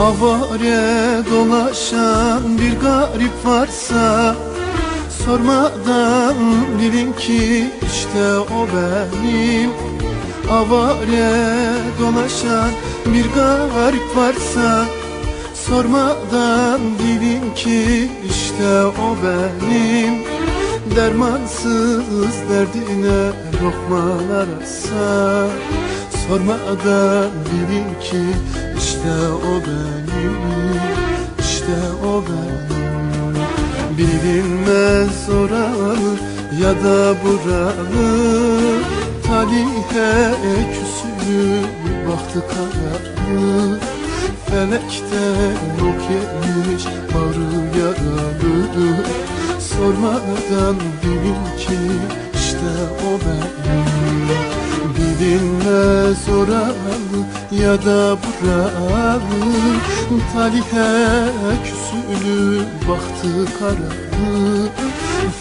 Avare dolaşan bir garip varsa Sormadan bilin ki işte o benim. Avare dolaşan bir garip varsa Sormadan bilin ki işte o benim. Dermansız derdine lokmalar atsa Sormadan bilin ki işte o benim işte o benim. Bilinmez oralı ya da buralı Talihe küsülü baktı kararlı Felekten ok yemiş bağrı yaralı. Sormadan bilin Bilinmez oralı ya da buralı Talihe küsülü baktı kararlı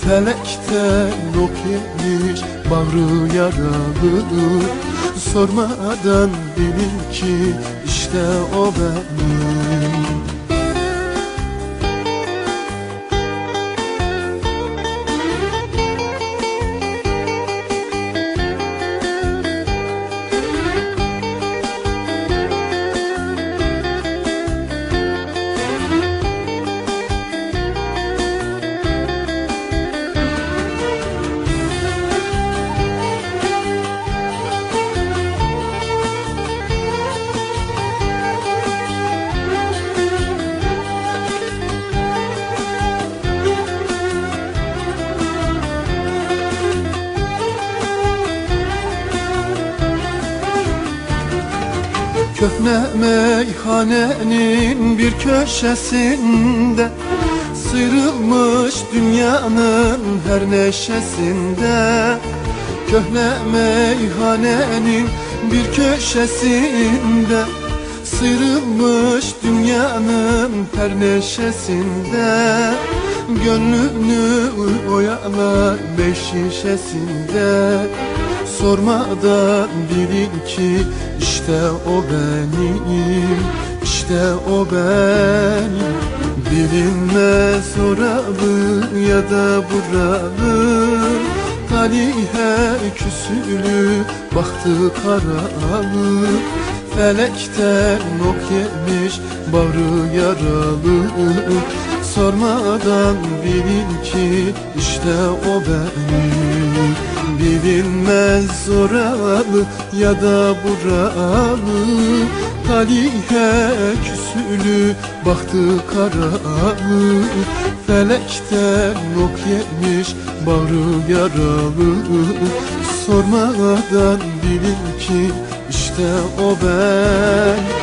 Felekten ok yemiş bağrı yaralı. Sormadan bilin ki işte o benim Köhne meyhanenin bir köşesinde Sıyrılmış dünyanın her neşesinde Köhne meyhanenin bir köşesinde Sıyrılmış dünyanın her neşesinde Gönlünü oyalar beş şişesinde Sormadan bilin ki işte o benim işte o benim Bilinmez oralı ya da buralı Talihe küsülü baktı karalı. Felekten ok yemiş bağrı yaralı. Sormadan bilin ki işte o benim Bilinmez oralı ya da buralı. Talihe küsülü baktı karalı. Felekten ok yemiş bağrı yaralı. Sormadan bilin ki işte o ben